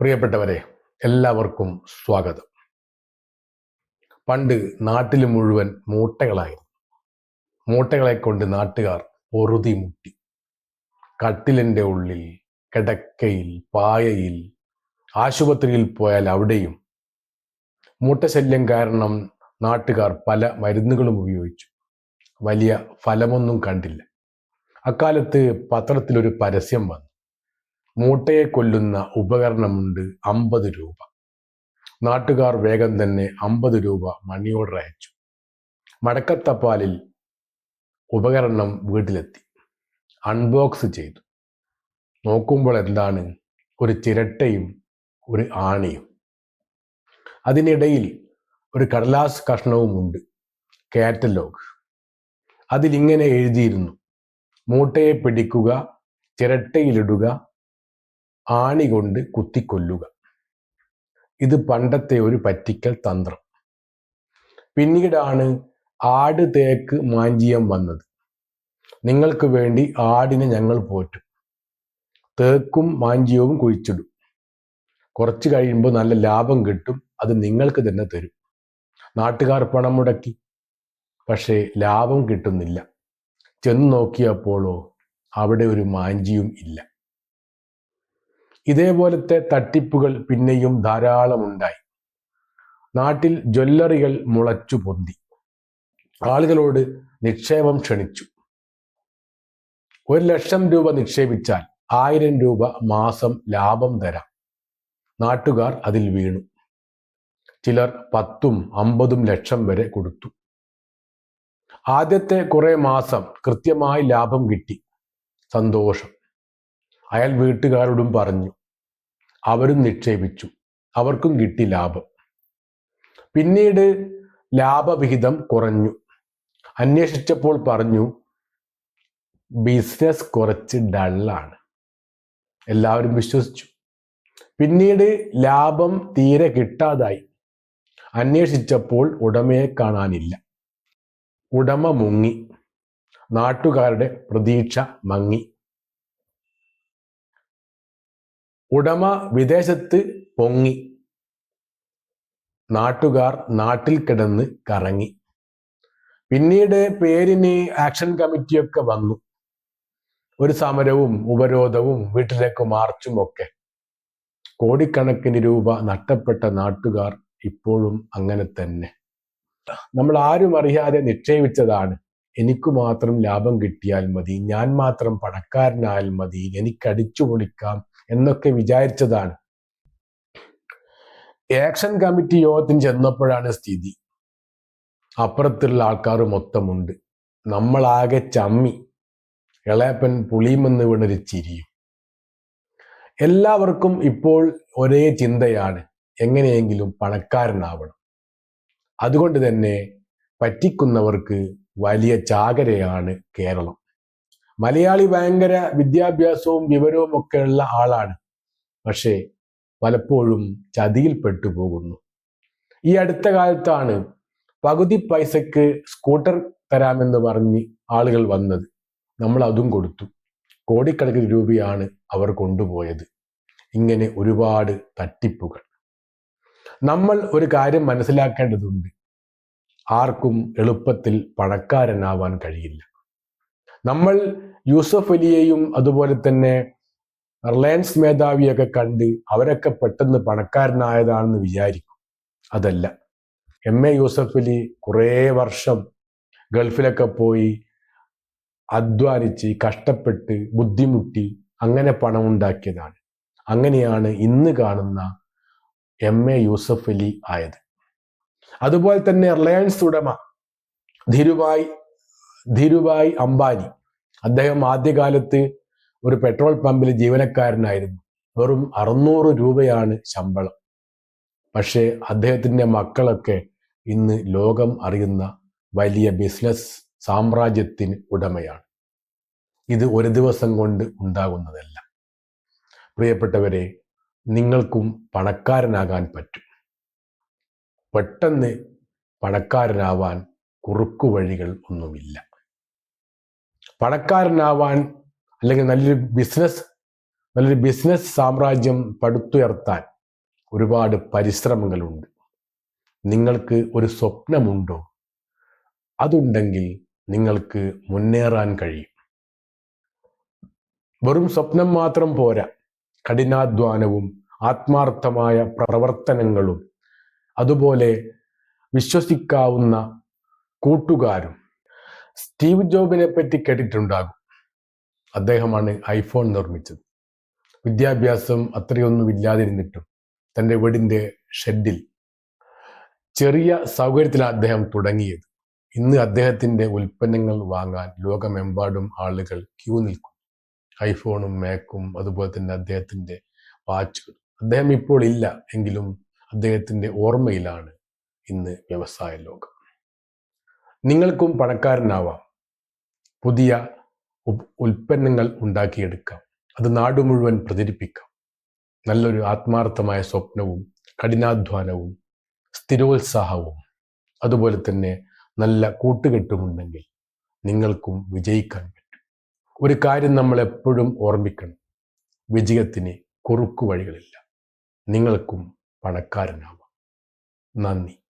പ്രിയപ്പെട്ടവരെ എല്ലാവർക്കും സ്വാഗതം. പണ്ട് നാട്ടിൽ മുഴുവൻ മൂട്ടകളായിരുന്നു. മൂട്ടകളെ കൊണ്ട് നാട്ടുകാർ പൊറുതി മുട്ടി. കട്ടിലിന്റെ ഉള്ളിൽ കിടക്കയിൽ പായയിൽ ആശുപത്രിയിൽ പോയാൽ അവിടെയും മൂട്ടശല്യം കാരണം നാട്ടുകാർ പല മരുന്നുകളും ഉപയോഗിച്ചു. വലിയ ഫലമൊന്നും കണ്ടില്ല. അക്കാലത്ത് പത്രത്തിലൊരു പരസ്യം വന്നു. മൂട്ടയെ കൊല്ലുന്ന ഉപകരണമുണ്ട് അമ്പത് രൂപ. നാട്ടുകാർ വേഗം തന്നെ അമ്പത് രൂപ മണി ഓർഡർ അയച്ചു. മടക്കത്തപ്പാലിൽ ഉപകരണം വീട്ടിലെത്തി. അൺബോക്സ് ചെയ്തു. നോക്കുമ്പോൾ എന്താണ്? ഒരു ചിരട്ടയും ഒരു ആണിയും. അതിനിടയിൽ ഒരു കടലാസ് കഷ്ണവുമുണ്ട് കാറ്റലോഗ് അതിലിങ്ങനെ എഴുതിയിരുന്നു. മൂട്ടയെ പിടിക്കുക ചിരട്ടയിലിടുക ആണി കൊണ്ട് കുത്തിക്കൊല്ലുക. ഇത് പണ്ടത്തെ ഒരു പറ്റിക്കൽ തന്ത്രം. പിന്നീടാണ് ആട് തേക്ക് മാഞ്ചിയം വന്നത്. നിങ്ങൾക്ക് വേണ്ടി ആടിനെ ഞങ്ങൾ പോറ്റും. തേക്കും മാഞ്ചിയവും കുഴിച്ചിടും. കുറച്ച് കഴിയുമ്പോൾ നല്ല ലാഭം കിട്ടും. അത് നിങ്ങൾക്ക് തന്നെ തരും. നാട്ടുകാർ പണം മുടക്കി. പക്ഷേ ലാഭം കിട്ടുന്നില്ല. ചെന്ന് നോക്കിയപ്പോഴോ അവിടെ ഒരു മാഞ്ചിയും ഇല്ല. ഇതേപോലത്തെ തട്ടിപ്പുകൾ പിന്നെയും ധാരാളമുണ്ടായി. നാട്ടിൽ ജ്വല്ലറികൾ മുളച്ചു പൊന്തി. ആളുകളോട് നിക്ഷേപം ക്ഷണിച്ചു. ഒരു ലക്ഷം രൂപ നിക്ഷേപിച്ചാൽ ആയിരം രൂപ മാസം ലാഭം തരാം. നാട്ടുകാർ അതിൽ വീണു. ചിലർ പത്തും അമ്പതും ലക്ഷം വരെ കൊടുത്തു. ആദ്യത്തെ കുറേ മാസം കൃത്യമായി ലാഭം കിട്ടി. സന്തോഷം. അയാൾ വീട്ടുകാരോടും പറഞ്ഞു അവരും നിക്ഷേപിച്ചു. അവർക്കും കിട്ടി ലാഭം. പിന്നീട് ലാഭവിഹിതം കുറഞ്ഞു. അന്വേഷിച്ചപ്പോൾ പറഞ്ഞു ബിസിനസ് കുറച്ച് ഡള്ളാണ്. എല്ലാവരും വിശ്വസിച്ചു. പിന്നീട് ലാഭം തീരെ കിട്ടാതായി. അന്വേഷിച്ചപ്പോൾ ഉടമയെ കാണാനില്ല. ഉടമ മുങ്ങി. നാട്ടുകാരുടെ പ്രതീക്ഷ മങ്ങി. ഉടമ വിദേശത്ത് പൊങ്ങി. നാട്ടുകാർ നാട്ടിൽ കിടന്ന് കറങ്ങി. പിന്നീട് പേരിന് ആക്ഷൻ കമ്മിറ്റിയൊക്കെ വന്നു. ഒരു സമരവും ഉപരോധവും വീട്ടിലേക്ക് മാർച്ചും ഒക്കെ കോടിക്കണക്കിന് രൂപ നഷ്ടപ്പെട്ട നാട്ടുകാർ ഇപ്പോഴും അങ്ങനെ തന്നെ. നമ്മൾ ആരും അറിയാതെ നിക്ഷേപിച്ചതാണ്. എനിക്ക് മാത്രം ലാഭം കിട്ടിയാൽ മതി ഞാൻ മാത്രം പണക്കാരനായാൽ മതി എനിക്ക് അടിച്ചു പൊളിക്കാം എന്നൊക്കെ വിചാരിച്ചതാണ്. ആക്ഷൻ കമ്മിറ്റി യോഗത്തിന് ചെന്നപ്പോഴാണ് സ്ഥിതി. അപ്പുറത്തുള്ള ആൾക്കാർ മൊത്തമുണ്ട്. നമ്മളാകെ ചമ്മി. ഇളയപ്പൻ പുളിയുമെന്ന് വീണൊരു ചിരിയും. എല്ലാവർക്കും ഇപ്പോൾ ഒരേ ചിന്തയാണ് എങ്ങനെയെങ്കിലും പണക്കാരനാവണം. അതുകൊണ്ട് തന്നെ പറ്റിക്കുന്നവർക്ക് വലിയ ചാകരയാണ് കേരളം. മലയാളി ഭയങ്കര വിദ്യാഭ്യാസവും വിവരവും ഉള്ള ആളാണ്. പക്ഷേ പലപ്പോഴും ചതിയിൽപ്പെട്ടു പോകുന്നു ഈ അടുത്ത കാലത്താണ് പകുതി പൈസക്ക് സ്കൂട്ടർ തരാമെന്ന് പറഞ്ഞ് ആളുകൾ വന്നത്. നമ്മൾ അതും കൊടുത്തു. കോടിക്കണക്കിന് രൂപയാണ് അവർ കൊണ്ടുപോയത്. ഇങ്ങനെ ഒരുപാട് തട്ടിപ്പുകൾ. നമ്മൾ ഒരു കാര്യം മനസ്സിലാക്കേണ്ടതുണ്ട്. ആർക്കും എളുപ്പത്തിൽ പണക്കാരനാവാൻ കഴിയില്ല. നമ്മൾ യൂസഫ് അലിയെയും അതുപോലെ തന്നെ റിലയൻസ് മേധാവിയൊക്കെ കണ്ട് അവരൊക്കെ പെട്ടെന്ന് പണക്കാരനായതാണെന്ന് വിചാരിക്കും. അതല്ല. എം എ യൂസഫ് അലി കുറേ വർഷം ഗൾഫിലൊക്കെ പോയി അധ്വാനിച്ച് കഷ്ടപ്പെട്ട് ബുദ്ധിമുട്ടി അങ്ങനെ പണം ഉണ്ടാക്കിയതാണ് അങ്ങനെയാണ് ഇന്ന് കാണുന്ന എം എ യൂസഫ് അലി ആയത്. അതുപോലെ തന്നെ റിലയൻസ് ഉടമ ധീരുഭായ് ധീരുഭായ് അംബാനി. അദ്ദേഹം ആദ്യകാലത്ത് ഒരു പെട്രോൾ പമ്പിൽ ജീവനക്കാരനായിരുന്നു. വെറും അറുന്നൂറ് രൂപയാണ് ശമ്പളം. പക്ഷേ അദ്ദേഹത്തിന്റെ മക്കളൊക്കെ ഇന്ന് ലോകം അറിയുന്ന വലിയ ബിസിനസ് സാമ്രാജ്യത്തിന് ഉടമയാണ്. ഇത് ഒരു ദിവസം കൊണ്ട് ഉണ്ടാകുന്നതല്ല. പ്രിയപ്പെട്ടവരെ നിങ്ങൾക്കും പണക്കാരനാകാൻ പറ്റും. പെട്ടെന്ന് പണക്കാരനാവാൻ കുറുക്കു വഴികൾ ഒന്നുമില്ല. പണക്കാരനാവാൻ അല്ലെങ്കിൽ നല്ലൊരു ബിസിനസ് നല്ലൊരു ബിസിനസ് സാമ്രാജ്യം പടുത്തുയർത്താൻ ഒരുപാട് പരിശ്രമങ്ങളുണ്ട്. നിങ്ങൾക്ക് ഒരു സ്വപ്നമുണ്ടോ? അതുണ്ടെങ്കിൽ നിങ്ങൾക്ക് മുന്നേറാൻ കഴിയും. വെറും സ്വപ്നം മാത്രം പോരാ. കഠിനാധ്വാനവും ആത്മാർത്ഥമായ പ്രവർത്തനങ്ങളും അതുപോലെ വിശ്വസിക്കാവുന്ന കൂട്ടുകാരും സ്റ്റീവ് ജോബിനെ പറ്റി കേട്ടിട്ടുണ്ടാകും. അദ്ദേഹമാണ് ഐഫോൺ നിർമ്മിച്ചത്. വിദ്യാഭ്യാസം അത്രയൊന്നും ഇല്ലാതിരുന്നിട്ടും തന്റെ വീടിന്റെ ഷെഡിൽ ചെറിയ സൗകര്യത്തിലാണ് അദ്ദേഹം തുടങ്ങിയത്. ഇന്ന് അദ്ദേഹത്തിന്റെ ഉൽപ്പന്നങ്ങൾ വാങ്ങാൻ ലോകമെമ്പാടും ആളുകൾ ക്യൂ നിൽക്കും ഐഫോണും മാക്കും അതുപോലെ തന്നെ അദ്ദേഹത്തിന്റെ വാച്ചുകൾ അദ്ദേഹം ഇപ്പോൾ ഇല്ല എങ്കിലും അദ്ദേഹത്തിന്റെ ഓർമ്മയിലാണ് ഇന്ന് വ്യവസായ ലോകം. നിങ്ങൾക്കും പണക്കാരനാവാം. പുതിയ ഉൽപ്പന്നങ്ങൾ ഉണ്ടാക്കിയെടുക്കാം. അത് നാട് മുഴുവൻ പ്രചരിപ്പിക്കാം. നല്ലൊരു ആത്മാർത്ഥമായ സ്വപ്നവും കഠിനാധ്വാനവും സ്ഥിരോത്സാഹവും അതുപോലെ തന്നെ നല്ല കൂട്ടുകെട്ടുമുണ്ടെങ്കിൽ നിങ്ങൾക്കും വിജയിക്കാൻ പറ്റും. ഒരു കാര്യം നമ്മൾ എപ്പോഴും ഓർമ്മിക്കണം. വിജയത്തിന് കുറുക്കു വഴികളില്ല. നിങ്ങൾക്കും പണക്കാരനാവാം. നന്ദി.